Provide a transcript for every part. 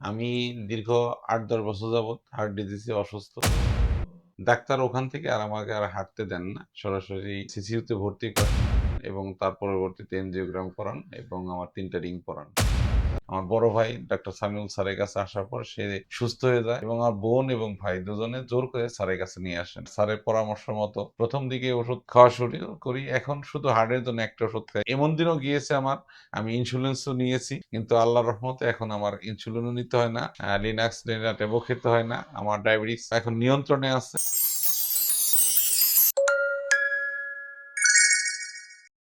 আমি দীর্ঘ আট দশ বছর যাবৎ হার্ট ডিজিজে অসুস্থ। ডাক্তার ওখান থেকে আর আমাকে আর হাঁটতে দেন না। সরাসরি সিসিউতে ভর্তি করেন এবং তার পরবর্তীতে এনজিওগ্রাম করান এবং আমার তিনটা রিং পরান। আমার বড় ভাই ডক্টর সামিউল স্যারের কাছে আসার পর সে সুস্থ হয়ে যায় এবং আমার বোন এবং ভাই দুজনে জোর করে স্যারের কাছে নিয়ে আসেন। স্যারের পরামর্শ মতো প্রথম দিকে ওষুধ খাওয়া শুরু করি, এখন শুধু হার্টের জন্য একটা ওষুধ খাই। এমন দিনও গিয়েছে আমার, আমি ইনসুলিন্সও নিয়েছি, কিন্তু আল্লাহ রহমতে এখন আমার ইনসুলিনও নিতে হয় না লিনাক্স টেবও খেতে হয় না, আমার ডায়াবেটিস এখন নিয়ন্ত্রণে আছে।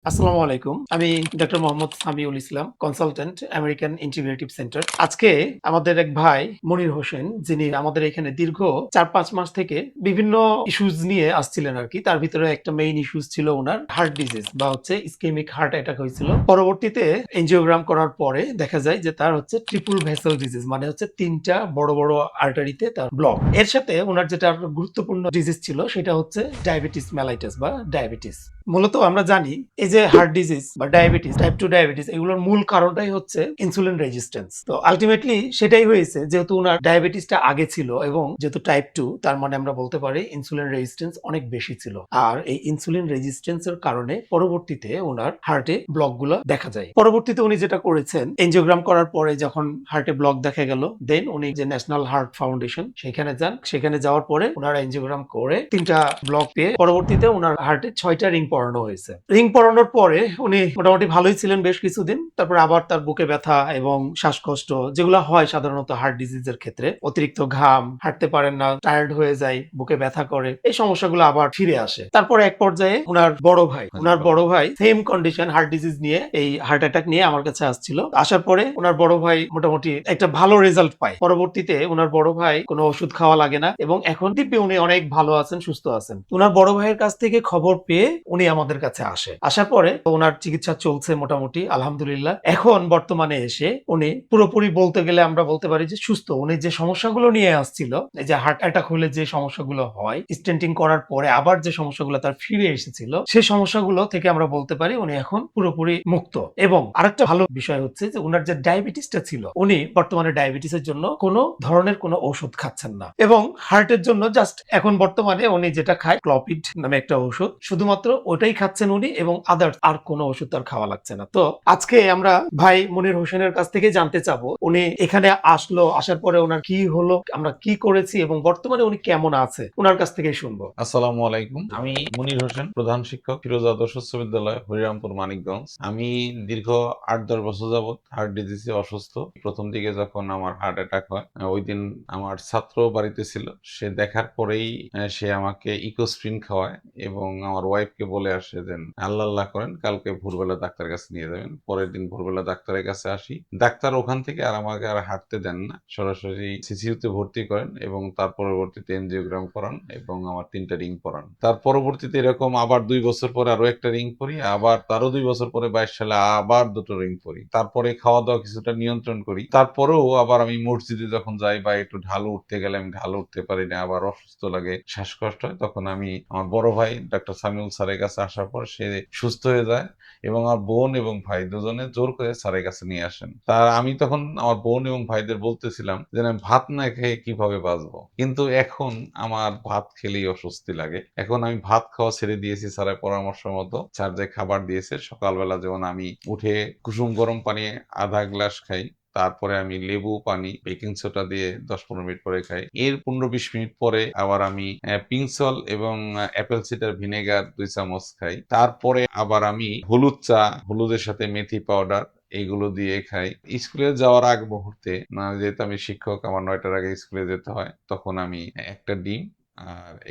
আসসালামু আলাইকুম। আমি doctor Mohammad Samiul Islam consultant American integrative centre আজকে আমাদের এক ভাই মনির হোসেন, যিনি আমাদের এখানে দীর্ঘ চার পাঁচ মাস থেকে বিভিন্ন ইস্যুজ নিয়ে আসছিলেন আর কি। তার ভিতরে একটা মেইন ইস্যুজ ছিল ওনার হার্ট ডিজিজ বা হচ্ছে ইসকেমিক হার্ট অ্যাটাক হয়েছিল। পরবর্তীতে এনজিওগ্রাম করার পরে দেখা যায় যে তার হচ্ছে ট্রিপল ভেসেল ডিজিজ মানে হচ্ছে তিনটা বড় বড় আর্টারিতে তার ব্লক এর সাথে ওনার যেটা গুরুত্বপূর্ণ ডিজিজ ছিল, সেটা হচ্ছে ডায়াবেটিস মেলাইটাস বা ডায়াবেটিস মূলত আমরা জানি, এই যে হার্ট ডিজিজ বা ডায়াবেটিস টাইপ টু ডায়াবেটিস এগুলোর মূল কারণটাই হচ্ছে ইনসুলিন রেজিস্ট্যান্স তো আলটিমেটলি সেটাই হয়েছে যেহেতু ওনার ডায়াবেটিসটা আগে ছিল এবং যেহেতু টাইপ টু তার মানে আমরা বলতে পারি ইনসুলিন রেজিস্ট্যান্স অনেক বেশি ছিল। আর এই ইনসুলিন রেজিস্ট্যান্সের কারণে পরবর্তীতে ওনার হার্টে ব্লকগুলো দেখা যায়। পরবর্তীতে উনি যেটা করেছেন এনজিওগ্রাম করার পরে যখন হার্টে ব্লক দেখা গেল দেন উনি যে ন্যাশনাল হার্ট ফাউন্ডেশন সেখানে যান। সেখানে যাওয়ার পরে ওনার এনজিওগ্রাম করে তিনটা ব্লক পেয়ে পরবর্তীতে ওনার হার্টে ছয়টা রিং পরানো হয়েছে। রিং পরানোর পরে উনি মোটামুটি ভালোই ছিলেন বেশ কিছুদিন। তারপর আবার তার বুকে ব্যথা এবং শ্বাসকষ্ট যেগুলো হয় সাধারণত হার্ট ডিজিজের ক্ষেত্রে। অতিরিক্ত ঘাম হাঁটতে পারেন না টায়ার্ড হয়ে যায় বুকে ব্যথা করে। এই সমস্যাগুলো আবার ফিরে আসে। তারপরে এক পর্যায়ে ওনার বড় ভাই ওনার বড় ভাই সেম কন্ডিশন হার্ট ডিজিজ নিয়ে এই হার্ট অ্যাটাক নিয়ে আমার কাছে আসছিল। আসার পরে ওনার বড় ভাই মোটামুটি একটা ভালো রেজাল্ট পায়। পরবর্তীতে ওনার বড় ভাই কোনো ওষুধ খাওয়া লাগে না এবং এখন দিব্যি উনি অনেক ভালো আছেন সুস্থ আছেন। ওনার বড় ভাইয়ের কাছ থেকে খবর পেয়ে উনি আমাদের কাছে আসে। আসার পরে ওনার চিকিৎসা চলছে মোটামুটি, আলহামদুলিল্লাহ। এখন বর্তমানে এসে উনি পুরোপুরি বলতে গেলে আমরা বলতে পারি যে সুস্থ। উনি যে সমস্যাগুলো নিয়ে আসছিল, এই যে হার্ট অ্যাটাক হলে যে সমস্যাগুলো হয় স্টেন্টিং করার পরে আবার যে সমস্যাগুলো তার ফিরে এসেছিল সেই সমস্যাগুলো থেকে আমরা বলতে পারি উনি এখন পুরোপুরি মুক্ত। এবং আরেকটা ভালো বিষয় হচ্ছে যে ওনার যে ডায়াবেটিসটা ছিল, উনি বর্তমানে ডায়াবেটিসের জন্য কোনো ধরনের কোনো ওষুধ খাচ্ছেন না। এবং হার্টের জন্য জাস্ট এখন বর্তমানে উনি যেটা খায় ক্লপিড নামে একটা ওষুধ শুধুমাত্র ওটাই খাচ্ছেন উনি এবং আদার্স আর কোনো ওষুধ তার খাওয়া লাগছে না। তো আজকে আমরা ভাই মনির হোসেনের কাছ থেকে জানতে চাবো, উনি এখানে আসলো, আসার পরে ওনার কি হলো, আমরা কি করেছি এবং বর্তমানে উনি কেমন আছে ওনার কাছ থেকে শুনব। আসসালামু আলাইকুম। আমি মনির হোসেন, প্রধান শিক্ষক ফিরোজ আদর্শ উচ্চ বিদ্যালয় হরিরামপুর, মানিকগঞ্জ। আমি দীর্ঘ আট, দশ বছর যাবৎ হার্ট ডিজিজে অসুস্থ। প্রথম দিকে যখন আমার হার্ট অ্যাটাক হয় ওই দিন আমার ছাত্র বাড়িতে ছিল। সে দেখার পরেই সে আমাকে ইকোস্প্রিন খাওয়ায় এবং আমার ওয়াইফকে বলে আসে যে, আল্লাহ আল্লাহ করেন, কালকে ভোরবেলা ডাক্তার কাছে নিয়ে যাবেন, পরের দিন ভোরবেলা ডাক্তারের কাছে আসি। ডাক্তার ওখান থেকে আর আমাকে আর হাঁটতে দেন না, সরাসরি সিসিউতে ভর্তি করেন এবং তার পরবর্তীতে এনজিওগ্রাম করান এবং আমার তিনটা রিং পরান। তার পরবর্তীতে এরকম আবার দুই বছর পরে আরও একটা রিং পরি, আবার তারও দুই বছর পরে বাইশ সালে আবার দুটো রিং পরি। তারপরে খাওয়া দাওয়া কিছুটা নিয়ন্ত্রণ করি। তারপরেও আবার আমি মসজিদে যখন যাই বা একটু ঢালু উঠতে গেলে আমি ঢালু উঠতে পারি না, আবার অসুস্থ লাগে, শ্বাসকষ্ট হয়, তখন আমি আমার বড় ভাই ডাক্তার সামিউল স্যারের কাছে আসার পর সে সুস্থ হয়ে যায় এবং আমার বোন এবং ভাই দুজনে জোর করে স্যারের কাছে নিয়ে আসেন। তার আমি তখন আমার বোন এবং ভাইদের বলতেছিলাম যে, আমি ভাত না খেয়ে কীভাবে বাঁচবো? কিন্তু এখন আমার ভাত খেলেই অস্বস্তি লাগে। এখন আমি ভাত খাওয়া ছেড়ে দিয়েছি স্যারের পরামর্শ মতো। স্যার যে খাবার দিয়েছে, সকালবেলা যেমন আমি উঠে কুসুম গরম পানি আধা গ্লাস খাই তারপরে আমি লেবু, পানি, বেকিং সোডা দিয়ে দশ পনেরো মিনিট পরে খাই। এর পনেরো বিশ মিনিট পরে আবার আমি পিংসল এবং অ্যাপেল সিডার ভিনেগার দুই চামচ খাই। তারপরে আবার আমি হলুদ চা, হলুদের সাথে মেথি পাউডার এইগুলো দিয়ে খাই। স্কুলে যাওয়ার আগ মুহূর্তে যেহেতু আমি শিক্ষক, আমার নয়টার আগে স্কুলে যেতে হয়, তখন আমি একটা ডিম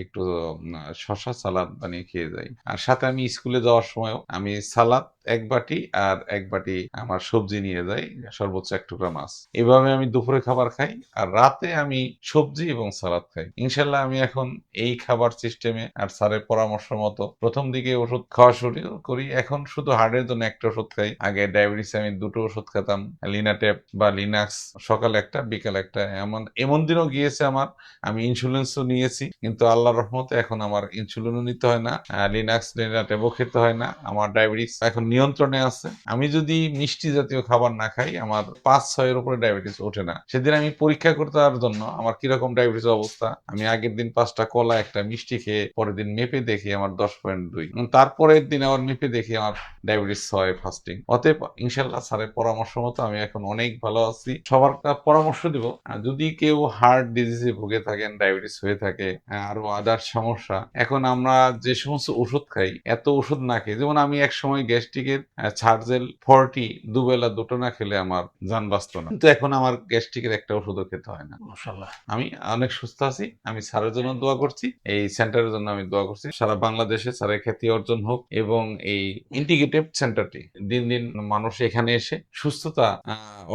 একটু শসা সালাদ বানিয়ে খেয়ে যাই। আর সাথে আমি স্কুলে যাওয়ার সময়ও আমি সালাদ এক বাটি আর এক বাটি আমার সবজি নিয়ে যাই, সর্বোচ্চ এক টুকরা মাছ। এভাবে আমি দুপুরে খাবার খাই আর রাতে আমি সবজি এবং সালাদ খাই। ইনশাল্লাহ আমি এখন এই খাবার সিস্টেমে আর স্যারের পরামর্শ মতো প্রথম দিকে ওষুধ খাওয়া শুরু করি। এখন শুধু হার্টের জন্য একটা ওষুধ খাই। আগে ডায়াবেটিস আমি দুটো ওষুধ খেতাম লিনাটেপ বা লিনাক্স সকাল একটা, বিকাল একটা। এমন এমন দিনও গিয়েছে আমার। আমি ইন্স্যুরেন্সও নিয়েছি। কিন্তু আল্লাহর রহমতে এখন আমার ইনসুলিনও নিতে হয় না লিনাক্স টেবও খেতে হয় না, আমার ডায়াবেটিস এখন নিয়ন্ত্রণে আছে। আমি যদি মিষ্টি জাতীয় খাবার না খাই, আমার পাঁচ, ছয়ের উপরে ডায়াবেটিস ওঠে না। সেদিন আমি পরীক্ষা করতে যাওয়ার জন্য আমার কীরকম ডায়াবেটিস অবস্থা, আমি আগের দিন পাঁচটা কলা, একটা মিষ্টি খেয়ে পরের দিন মেপে দেখি আমার দশ পয়েন্ট দুই। তারপরের দিন আবার মেপে দেখি আমার ডায়াবেটিস ছয় ফাস্টিং অতএব ইনশাল্লাহ স্যারের পরামর্শ মতো আমি এখন অনেক ভালো আছি। সবার পরামর্শ দিব। যদি কেউ হার্ট ডিজিজে ভুগে থাকেন ডায়াবেটিস হয়ে থাকে আরও আদার সমস্যা। এখন আমরা যে সমস্ত ওষুধ খাই এত ওষুধ না খেয়ে যেমন আমি এক সময় গ্যাস্ট্রিকের ছার্জেল ফর্টি দুবেলা দুটো না খেলে আমার যান বাঁচত না। কিন্তু এখন আমার গ্যাস্ট্রিকের একটা ওষুধও খেতে হয় না। আমি অনেক সুস্থ আছি আমি স্যারের জন্য দোয়া করছি এই সেন্টারের জন্য আমি দোয়া করছি। সারা বাংলাদেশে স্যারের খ্যাতি অর্জন হোক এবং এই ইন্টিগ্রেটিভ সেন্টারটি দিন দিন মানুষ এখানে এসে সুস্থতা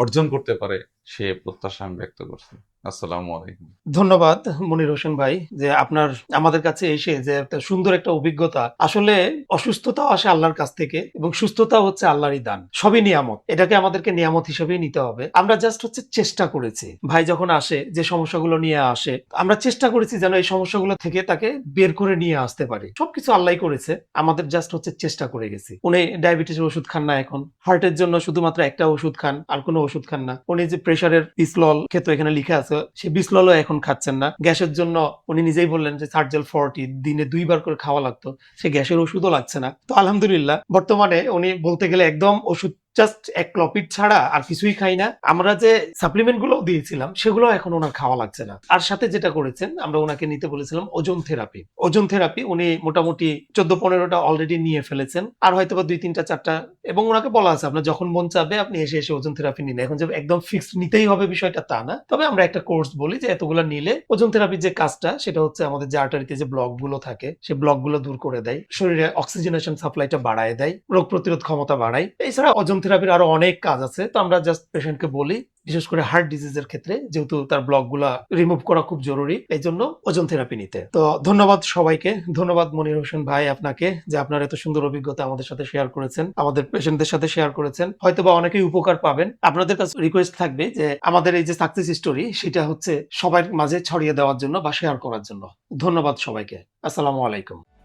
অর্জন করতে পারে সে প্রত্যাশা আমি ব্যক্ত করছি। আসসালামু আলাইকুম। ধন্যবাদ মনির হোসেন ভাই যে আপনার আমাদের কাছে এসে যে একটা সুন্দর একটা অভিজ্ঞতা। আসলে অসুস্থতাও আসে আল্লাহর কাছ থেকে এবং সুস্থতা হচ্ছে আল্লাহরই দান। সবই নিয়ামত। এটাকে আমাদেরকে নিয়ামত হিসেবেই নিতে হবে। আমরা জাস্ট হচ্ছে চেষ্টা করেছি। ভাই যখন আসে, যে সমস্যাগুলো নিয়ে আসে, আমরা চেষ্টা করেছি যেন এই সমস্যাগুলো থেকে তাকে বের করে নিয়ে আসতে পারি। সবকিছু আল্লাহ করেছে। আমাদের জাস্ট হচ্ছে চেষ্টা করে গেছি। উনি ডায়াবেটিসের ওষুধ খান না এখন। হার্টের জন্য শুধুমাত্র একটা ওষুধ খান, আর কোনো ওষুধ খান না। উনি যে প্রেশারের বিসলল খেতো এখানে লিখে আছে সে বিসললও এখন খাচ্ছেন না। গ্যাসের জন্য উনি নিজেই বললেন যে সার্জেল ফর্টি দিনে দুইবার করে খাওয়া লাগতো। সে গ্যাসের ওষুধও লাগছে না। তো আলহামদুলিল্লাহ, বর্তমানে উনি বলতে গেলে একদম ওষুধ জাস্ট এক ক্লপিট ছাড়া আর কিছুই খাই না। আমরা যে সাপ্লিমেন্টগুলো দিয়েছিলাম সেগুলো এখন ওনার খাওয়া লাগছে না। আর সাথে যেটা করেছেন, আমরা ওনাকে নিতে বলেছিলাম ওজন থেরাপি। ওজন থেরাপি উনি মোটামুটি চোদ্দ পনেরোটা অলরেডি নিয়ে ফেলেছেন, আর হয়তো বা দুই তিনটা চারটা। এবং ওনাকে বলা আছে, আপনার যখন মন চাবে, আপনি এসে এসে ওজন থেরাপি নিন। এখন যে একদম ফিক্সড নিতেই হবে বিষয়টা তা না। তবে আমরা একটা কোর্স বলি যে এতগুলো নিলে ওজন থেরাপির যে কাজটা, সেটা হচ্ছে আমাদের যে আর্টারিতে যে ব্লকগুলো থাকে সেই ব্লকগুলো দূর করে দেয়। শরীরে অক্সিজেনেশন সাপ্লাইটা বাড়ায় দেয়, রোগ প্রতিরোধ ক্ষমতা বাড়ায়। এছাড়া ওজন থেরাপির আরও অনেক কাজ আছে। তো আমরা জাস্ট পেশেন্টকে বলি, বিশেষ করে হার্ট ডিজিজের ক্ষেত্রে, যেহেতু তার ব্লকগুলা রিমুভ করা খুব জরুরি এই জন্য ওজন থেরাপি নিতে। তো ধন্যবাদ সবাইকে, ধন্যবাদ মনির হোসেন ভাই আপনাকে, যে আপনার এত সুন্দর অভিজ্ঞতা আমাদের সাথে শেয়ার করেছেন, আমাদের পেশেন্টদের সাথে শেয়ার করেছেন। হয়তো বা অনেকেই উপকার পাবেন। আপনাদের কাছে রিকোয়েস্ট থাকবে যে আমাদের এই যে সাকসেস স্টোরি সেটা হচ্ছে সবার মাঝে ছড়িয়ে দেওয়ার জন্য বা শেয়ার করার জন্য। ধন্যবাদ সবাইকে। আসসালামু আলাইকুম।